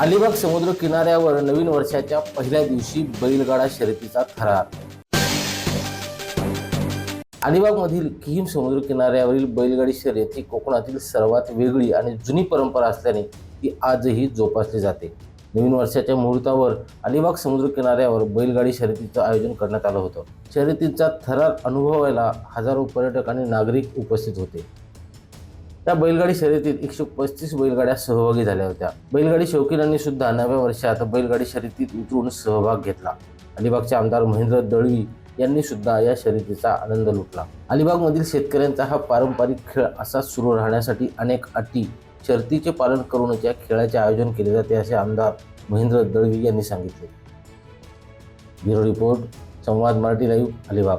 अलिबाग समुद्र किनाऱ्यावर नवीन वर्षाच्या पहिल्या दिवशी बैलगाडा शर्यतीचा थरार. अलिबागमधील किहीम समुद्र किनाऱ्यावरील बैलगाडी शर्यत ही कोकणातील सर्वात वेगळी आणि जुनी परंपरा असल्याने ती आजही जोपासली जाते. नवीन वर्षाच्या मुहूर्तावर अलिबाग समुद्र किनाऱ्यावर बैलगाडी शर्यतीचं आयोजन करण्यात आलं होतं. शर्यतीचा थरार अनुभवायला हजारो पर्यटक आणि नागरिक उपस्थित होते. त्या बैलगाडी शर्यतीत एकशे पस्तीस बैलगाड्या सहभागी झाल्या होत्या. बैलगाडी शौकीनांनी सुद्धा नव्या वर्षात बैलगाडी शर्यतीत उतरून सहभाग घेतला. अलिबागचे आमदार महेंद्र दळवी यांनी सुद्धा या शर्यतीचा आनंद लुटला. अलिबागमधील शेतकऱ्यांचा हा पारंपरिक खेळ असाच सुरू राहण्यासाठी अनेक अटी शर्तीचे पालन करूनच या खेळाचे आयोजन केले जाते असे आमदार महेंद्र दळवी यांनी सांगितले. Bureau report Samvad Marathi live Alibag.